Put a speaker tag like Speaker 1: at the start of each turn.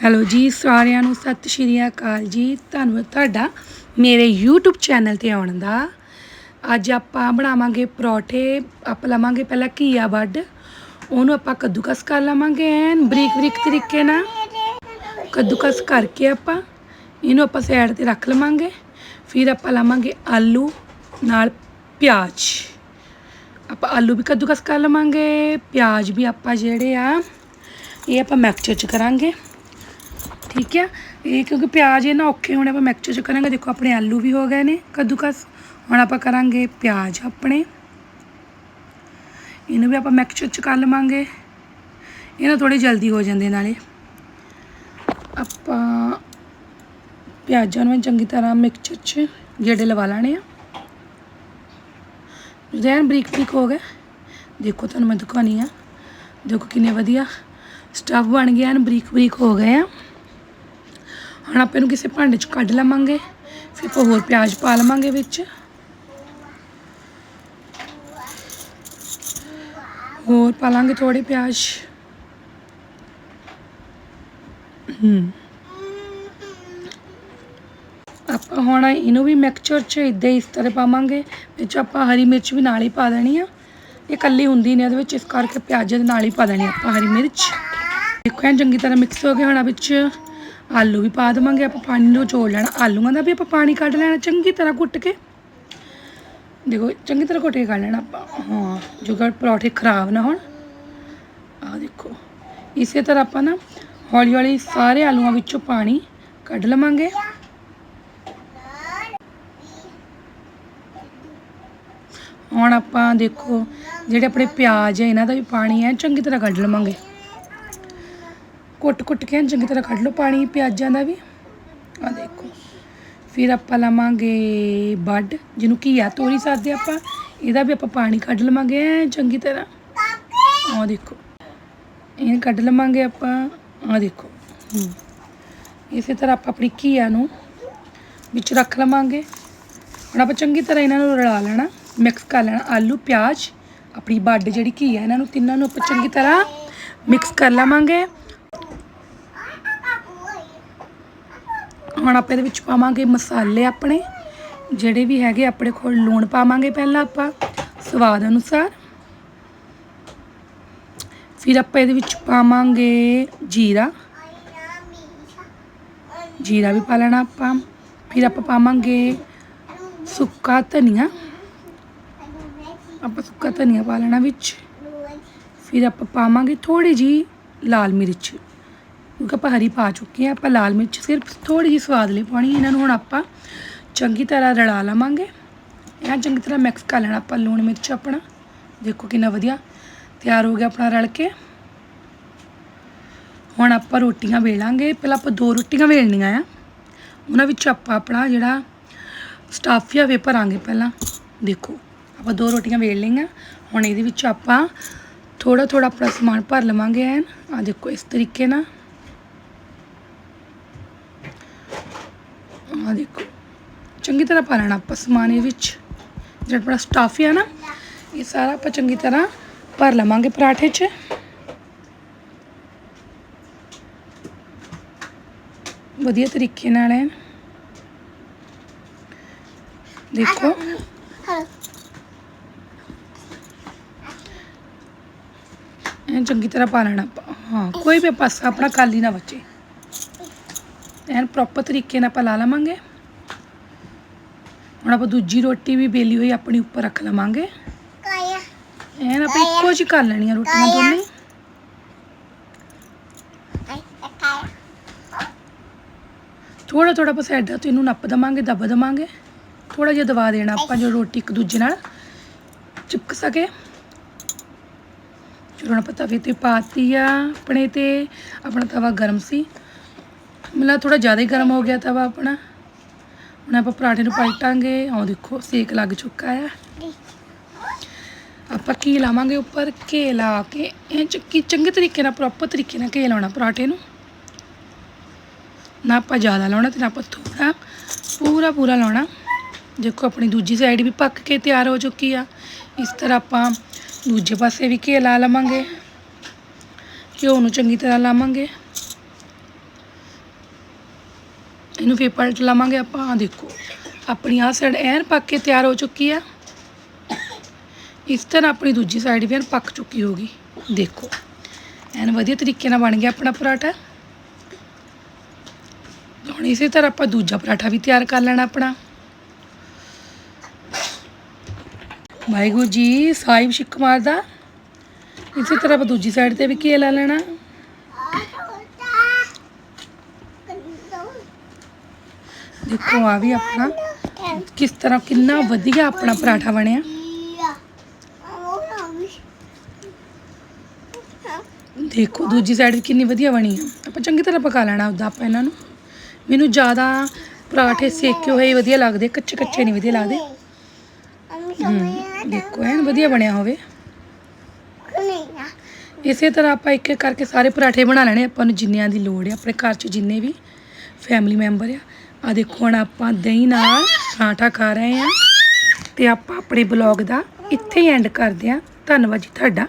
Speaker 1: Hello ਜੀ, ਸਾਰਿਆਂ ਨੂੰ ਸਤਿ ਸ਼੍ਰੀ ਅਕਾਲ ਜੀ। ਧੰਨਵਾਦ ਤੁਹਾਡਾ ਮੇਰੇ YouTube ਚੈਨਲ ਤੇ ਆਉਣ ਦਾ। ਅੱਜ ਆਪਾਂ ਬਣਾਵਾਂਗੇ ਪਰੌਠੇ। ਆਪਾਂ ਲਵਾਂਗੇ ਪਹਿਲਾਂ ਘੀਆ ਵੱਡ ਉਹਨੂੰ ਆਪਾਂ ਕੱਦੂਕਸ ਕਰ ਲਵਾਂਗੇ ਐਨ, ਬਰੀਕ ਬਰੀਕ ਤਰੀਕੇ ਨਾਲ। ਕੱਦੂਕਸ ਕਰਕੇ ਆਪਾਂ ਇਹਨੂੰ ਆਪਾਂ ਸਾਈਡ ਤੇ ਰੱਖ ਲਵਾਂਗੇ। ਫਿਰ ਆਪਾਂ ਲਵਾਂਗੇ ਆਲੂ, ਨਾਲ ਪਿਆਜ਼। ਆਪਾਂ ਆਲੂ ਵੀ ਕੱਦੂਕਸ ਕਰ ਲਵਾਂਗੇ। ਪਿਆਜ਼ ਵੀ ਆਪਾਂ ਜਿਹੜੇ ਆ, ਇਹ ਆਪਾਂ ਮਿਕਸਚਰ ਚ ਕਰਾਂਗੇ। ਠੀਕ ਹੈ ਇਹ ਕਿਉਂਕਿ ਪਿਆਜ਼ ਇਹ ਨਾ ਔਖੇ ਹੋਣੇ, ਆਪਾਂ ਮਿਕਸਚਰ ਚ ਕਰਾਂਗੇ। ਦੇਖੋ, ਆਪਣੇ ਆਲੂ ਵੀ ਹੋ ਗਏ ਨੇ ਕੱਦੂਕਸ। ਹੁਣ ਆਪਾਂ ਕਰਾਂਗੇ ਪਿਆਜ਼ ਆਪਣੇ। ਇਹਨੂੰ ਵੀ ਆਪਾਂ ਮਿਕਸਚਰ ਚ ਕਰ ਲਵਾਂਗੇ। ਇਹ ਨਾ ਥੋੜੀ ਜਲਦੀ ਹੋ ਜਾਂਦੇ ਨਾਲੇ। ਆਪਾਂ ਪਿਆਜ਼ਾਂ ਨੂੰ ਚੰਗੀ ਤਰ੍ਹਾਂ ਮਿਕਸਚਰ ਚ ਗੇੜੇ ਲਵਾ ਲੈਣੇ ਆ। ਜੈਨ ਬਰੀਕ ਬਰੀਕ ਹੋ ਗਏ। ਦੇਖੋ, ਤੁਹਾਨੂੰ ਮੈਂ ਦਿਖਾਉਣੀ ਆ। ਦੇਖੋ, ਕਿੰਨੇ ਵਧੀਆ। ਸਟਫ ਬਣ ਗਿਆ ਹਨ, ਬਰੀਕ ਬਰੀਕ ਹੋ ਗਏ ਆ। ਹੁਣ ਆਪਾਂ ਇਹਨੂੰ ਕਿਸੇ ਭਾਂਡੇ 'ਚ ਕੱਢ ਲਵਾਂਗੇ, ਫਿਰ ਆਪਾਂ ਹੋਰ ਪਿਆਜ਼ ਪਾ ਲਵਾਂਗੇ ਵਿੱਚ। ਹੋਰ ਪਾ ਲਾਂਗੇ ਥੋੜੇ ਪਿਆਜ਼। ਹੂੰ। ਆਪਾਂ ਹੁਣ ਇਹਨੂੰ ਵੀ ਮਿਕਸਚਰ 'ਚ ਇਦਾਂ ਹੀ ਇਸ ਤਰ੍ਹਾਂ ਪਾਵਾਂਗੇ, ਵਿੱਚ ਆਪਾਂ ਹਰੀ ਮਿਰਚ ਵੀ ਨਾਲ ਹੀ ਪਾ ਦੇਣੀ ਆ। ਇਹ ਇਕੱਲੀ ਹੁੰਦੀ ਨੇ ਇਹਦੇ ਵਿੱਚ ਇਸ ਕਰਕੇ ਪਿਆਜ਼ ਦੇ ਨਾਲ ਹੀ ਪਾ ਦੇਣੀ ਆਪਾਂ ਹਰੀ ਮਿਰਚ। ਦੇਖੋ ਇਹ ਚੰਗੀ ਤਰ੍ਹਾਂ ਮਿਕਸ ਹੋ ਗਿਆ ਹੁਣ ਵਿੱਚ। ਆਲੂ ਵੀ ਪਾ ਦੇਵਾਂਗੇ, ਆਪਾਂ ਪਾਣੀ ਨੂੰ ਚੋਲ ਲੈਣਾ, ਆਲੂਆਂ ਦਾ ਵੀ ਆਪਾਂ ਪਾਣੀ ਕੱਢ ਲੈਣਾ, ਚੰਗੀ ਤਰ੍ਹਾਂ ਕੁੱਟ ਕੇ। ਦੇਖੋ, ਚੰਗੀ ਤਰ੍ਹਾਂ ਕੁੱਟ ਕੇ ਕੱਢ ਲੈਣਾ ਆਪਾਂ। ਹਾਂ, ਜੋ ਕਿ ਪਰੌਠੇ ਖਰਾਬ ਨਾ ਹੋਣ। ਆ ਦੇਖੋ, ਇਸੇ ਤਰ੍ਹਾਂ ਆਪਾਂ ਨਾ ਹੌਲੀ ਹੌਲੀ ਸਾਰੇ ਆਲੂਆਂ ਵਿੱਚੋਂ ਪਾਣੀ ਕੱਢ ਲਵਾਂਗੇ। ਹੁਣ ਆਪਾਂ ਦੇਖੋ, ਜਿਹੜੇ ਆਪਣੇ ਪਿਆਜ਼ ਹੈ, ਇਹਨਾਂ ਦਾ ਵੀ ਪਾਣੀ ਹੈ, ਚੰਗੀ ਤਰ੍ਹਾਂ ਕੱਢ ਲਵਾਂਗੇ। ਕੁੱਟ ਕੁੱਟ ਕੇ ਚੰਗੀ ਤਰ੍ਹਾਂ ਕੱਢ ਲਓ, ਪਾਣੀ, ਪਿਆਜ਼ਾਂ ਦਾ ਵੀ। ਆ ਦੇਖੋ। ਫਿਰ ਆਪਾਂ ਲਵਾਂਗੇ ਬੱਡ ਜਿਹਨੂੰ ਘੀਆ ਤੋਰੀ ਸਕਦੇ ਆਪਾਂ, ਇਹਦਾ ਵੀ ਆਪਾਂ ਪਾਣੀ ਕੱਢ ਲਵਾਂਗੇ ਐਨ ਚੰਗੀ ਤਰ੍ਹਾਂ। ਆ ਦੇਖੋ। ਇਹ ਕੱਢ ਲਵਾਂਗੇ ਆਪਾਂ ਆ ਦੇਖੋ। ਇਸੇ ਤਰ੍ਹਾਂ ਆਪਾਂ ਆਪਣੀ ਘੀਆ ਨੂੰ ਵਿੱਚ ਰੱਖ ਲਵਾਂਗੇ। ਹੁਣ ਆਪਾਂ ਚੰਗੀ ਤਰ੍ਹਾਂ ਇਹਨਾਂ ਨੂੰ ਰਲਾ ਲੈਣਾ ਮਿਕਸ ਕਰ ਲੈਣਾ, ਆਲੂ, ਪਿਆਜ਼, ਆਪਣੀ ਬੱਡ ਜਿਹੜੀ ਘੀਆ ਇਹਨਾਂ ਨੂੰ ਤਿੰਨਾਂ ਨੂੰ ਆਪਾਂ ਚੰਗੀ ਤਰ੍ਹਾਂ ਮਿਕਸ ਕਰ ਲਵਾਂਗੇ। ਹੁਣ ਆਪਾਂ ਇਹਦੇ ਵਿੱਚ ਪਾਵਾਂਗੇ ਮਸਾਲੇ ਆਪਣੇ, ਜਿਹੜੇ ਵੀ ਹੈਗੇ ਆਪਣੇ ਕੋਲ ਲੂਣ ਪਾਵਾਂਗੇ ਪਹਿਲਾਂ ਆਪਾਂ ਸਵਾਦ ਅਨੁਸਾਰ। ਫਿਰ ਆਪਾਂ ਇਹਦੇ ਵਿੱਚ ਪਾਵਾਂਗੇ ਜੀਰਾ। ਜੀਰਾ ਵੀ ਪਾ ਲੈਣਾ ਆਪਾਂ। ਫਿਰ ਆਪਾਂ ਪਾਵਾਂਗੇ ਸੁੱਕਾ ਧਨੀਆ। ਆਪਾਂ ਸੁੱਕਾ ਧਨੀਆ ਪਾ ਲੈਣਾ ਵਿੱਚ। ਫਿਰ ਆਪਾਂ ਪਾਵਾਂਗੇ ਥੋੜੀ ਜੀ ਲਾਲ ਮਿਰਚ। ਕਿਉਂਕਿ ਆਪਾਂ ਹਰੀ ਪਾ ਚੁੱਕੇ ਆ ਆਪਾਂ ਲਾਲ ਮਿਰਚ ਸਿਰਫ ਥੋੜੀ ਜਿਹੀ ਸਵਾਦ ਲਈ ਪਾਉਣੀ ਇਹਨਾਂ ਨੂੰ ਹੁਣ ਆਪਾਂ ਚੰਗੀ ਤਰ੍ਹਾਂ ਰਲਾ ਲਵਾਂਗੇ। ਇਹ ਚੰਗੀ ਤਰ੍ਹਾਂ ਮਿਕਸ ਕਰ ਲੈਣਾ ਆਪਾਂ ਲੂਣ ਮਿਰਚ ਆਪਣਾ। ਦੇਖੋ ਕਿੰਨਾ ਵਧੀਆ ਤਿਆਰ ਹੋ ਗਿਆ ਆਪਣਾ ਰਲ ਕੇ। ਹੁਣ ਆਪਾਂ ਰੋਟੀਆਂ ਵੇਲਾਂਗੇ। ਪਹਿਲਾਂ ਆਪਾਂ ਦੋ ਰੋਟੀਆਂ ਵੇਲਣੀਆਂ ਆ। ਉਹਨਾਂ ਵਿੱਚ ਆਪਾਂ ਆਪਣਾ ਜਿਹੜਾ ਸਟਾਫੀਆ ਵੇ ਭਰਾਂਗੇ ਪਹਿਲਾਂ। ਦੇਖੋ, ਆਪਾਂ ਦੋ ਰੋਟੀਆਂ ਵੇਲ ਲਈਆਂ। ਹੁਣ ਇਹਦੇ ਵਿੱਚ ਆਪਾਂ ਥੋੜਾ ਥੋੜਾ ਆਪਣਾ ਸਮਾਨ ਭਰ ਲਵਾਂਗੇ ਐਨ। ਆ ਦੇਖੋ, ਇਸ ਤਰੀਕੇ ਨਾਲ ਆ ਦੇਖੋ। ਚੰਗੀ ਤਰ੍ਹਾਂ ਪਾ ਲੈਣਾ ਆਪਾਂ ਸਮਾਨ ਇਹ ਵਿੱਚ। ਜਿਹੜਾ ਆਪਣਾ ਸਟਾਫੀਆ ਨਾ, ਇਹ ਸਾਰਾ ਆਪਾਂ ਚੰਗੀ ਤਰ੍ਹਾਂ ਭਰ ਲਵਾਂਗੇ ਪਰਾਠੇ 'ਚ। ਵਧੀਆ ਤਰੀਕੇ ਨਾਲ ਹੈ ਦੇਖੋ। ਐਨ ਚੰਗੀ ਤਰ੍ਹਾਂ ਪਾ ਲੈਣਾ ਆਪਾਂ। ਹਾਂ, ਕੋਈ ਵੀ ਪਾਸਾ ਆਪਣਾ ਖਾਲੀ ਨਾ ਬਚੇ। ਐਨ ਪ੍ਰੋਪਰ ਤਰੀਕੇ ਨਾਲ ਆਪਾਂ ਲਾ ਲਵਾਂਗੇ। ਹੁਣ ਆਪਾਂ ਦੂਜੀ ਰੋਟੀ ਵੀ ਬੇਲੀ ਹੋਈ ਆਪਣੀ ਉੱਪਰ ਰੱਖ ਲਵਾਂਗੇ। ਐਨ ਆਪਾਂ ਇੱਕੋ ਜਿਹੀ ਕਰ ਲੈਣੀਆਂ ਰੋਟੀਆਂ ਦੋਨੇ। ਥੋੜਾ ਥੋੜਾ ਆਪਾਂ ਸਾਈਡਾਂ ਤੋਂ ਇਹਨੂੰ ਨੱਪ ਦਵਾਂਗੇ ਦੱਬ ਦਵਾਂਗੇ। ਥੋੜਾ ਜਿਹਾ ਦਬਾ ਦੇਣਾ ਆਪਾਂ ਜੋ ਰੋਟੀ ਇੱਕ ਦੂਜੇ ਨਾਲ। ਚਿਪਕ ਸਕੇ। ਚਲੋ ਹੁਣ ਪਤਾ ਵੀ ਤੇ ਪਾਤੀ ਆ ਆਪਣੇ ਤੇ। ਆਪਣਾ ਤਵਾ ਗਰਮ ਸੀ। ਮਿਲਾ ਥੋੜਾ ਜ਼ਿਆਦਾ ਹੀ ਗਰਮ ਹੋ ਗਿਆ ਤਵਾ ਆਪਣਾ। ਹੁਣ ਆਪਾਂ ਪਰਾਠੇ ਨੂੰ ਪਲਟਾਂਗੇ। ਆਹ ਦੇਖੋ, ਸੇਕ ਲੱਗ ਚੁੱਕਾ ਆ। ਆਪਾਂ ਕੀ ਲਾਵਾਂਗੇ ਉੱਪਰ, ਘੇ ਲਾ ਕੇ ਇਹ ਚੱਕੀ ਚੰਗੇ ਤਰੀਕੇ ਨਾਲ ਪ੍ਰੋਪਰ ਤਰੀਕੇ ਨਾਲ ਘੇ ਲਾਉਣਾ ਪਰਾਠੇ ਨੂੰ। ਨਾ ਆਪਾਂ ਜ਼ਿਆਦਾ ਲਾਉਣਾ ਤੇ ਨਾ ਆਪਾਂ ਥੋੜਾ ਪੂਰਾ ਪੂਰਾ ਲਾਉਣਾ। ਦੇਖੋ, ਆਪਣੀ ਦੂਜੀ ਸਾਈਡ ਵੀ ਪੱਕ ਕੇ ਤਿਆਰ ਹੋ ਚੁੱਕੀ ਆ। ਇਸ ਤਰ੍ਹਾਂ ਆਪਾਂ ਦੂਜੇ ਪਾਸੇ ਵੀ ਘੇ ਲਾ ਲਵਾਂਗੇ। ਘਿਓ ਨੂੰ ਚੰਗੀ ਤਰ੍ਹਾਂ ਲਾਵਾਂਗੇ। ਇਹਨੂੰ ਫੇਰ ਪਲਟ ਲਵਾਂਗੇ, ਆਪਾਂ ਆਹ ਦੇਖੋ। ਆਪਣੀ ਆਹ ਸਾਈਡ ਐਨ ਪੱਕ ਕੇ ਤਿਆਰ ਹੋ ਚੁੱਕੀ ਆ। ਇਸ ਤਰ੍ਹਾਂ ਆਪਣੀ ਦੂਜੀ ਸਾਈਡ ਵੀ ਐਨ ਪੱਕ ਚੁੱਕੀ ਹੋਗੀ ਦੇਖੋ, ਐਨ ਵਧੀਆ ਤਰੀਕੇ ਨਾਲ ਬਣ ਗਿਆ ਆਪਣਾ ਪਰਾਠਾ। ਹੁਣ ਇਸੇ ਤਰ੍ਹਾਂ ਆਪਾਂ ਦੂਜਾ ਪਰਾਠਾ ਵੀ ਤਿਆਰ ਕਰ ਲੈਣਾ ਆਪਣਾ। ਵਾਹਿਗੁਰੂ ਜੀ, ਸਾਹਿਬ ਸ਼ਿਕ ਦਾ। ਇਸੇ ਤਰ੍ਹਾਂ ਆਪਾਂ ਦੂਜੀ ਸਾਈਡ ਤੇ ਵੀ ਘੇ ਲਾ ਲੈਣਾ। ਦੇਖੋ ਆ ਵੀ ਆਪਣਾ। ਕਿਸ ਤਰ੍ਹਾਂ ਕਿੰਨਾ ਵਧੀਆ ਆਪਣਾ ਪਰਾਠਾ ਬਣਿਆ। ਦੇਖੋ, ਦੂਜੀ ਸਾਈਡ ਵੀ ਕਿੰਨੀ ਵਧੀਆ ਬਣੀ ਆ। ਆਪਾਂ ਚੰਗੀ ਤਰ੍ਹਾਂ ਪਕਾ ਲੈਣਾ ਉਹਦਾ ਆਪਾਂ ਇਹਨਾਂ ਨੂੰ। ਮੈਨੂੰ ਜ਼ਿਆਦਾ ਪਰਾਠੇ ਸੇਕੇ ਹੋਏ ਵਧੀਆ ਲੱਗਦੇ ਕੱਚੇ ਕੱਚੇ ਨਹੀਂ ਵਧੀਆ ਲੱਗਦੇ। ਦੇਖੋ, ਐਨ ਵਧੀਆ ਬਣਿਆ ਹੋਵੇ। ਇਸੇ ਤਰ੍ਹਾਂ ਆਪਾਂ ਇੱਕ ਇੱਕ ਕਰਕੇ ਸਾਰੇ ਪਰਾਠੇ ਬਣਾ ਲੈਣੇ, ਆਪਾਂ ਨੂੰ ਜਿੰਨਿਆਂ ਦੀ ਲੋੜ ਹੈ ਆਪਣੇ ਘਰ 'ਚ ਜਿੰਨੇ ਵੀ ਫੈਮਿਲੀ ਮੈਂਬਰ ਆ। ਆ ਦੇਖੋ, ਹੁਣ ਆਪਾਂ ਦਹੀਂ ਨਾਲ ਪਰਾਂਠਾ ਖਾ ਰਹੇ ਆ ਤੇ ਆਪਾਂ ਆਪਣੇ ਬਲੌਗ ਦਾ ਇੱਥੇ ਹੀ ਐਂਡ ਕਰਦੇ ਆ ਧੰਨਵਾਦ ਜੀ ਤੁਹਾਡਾ।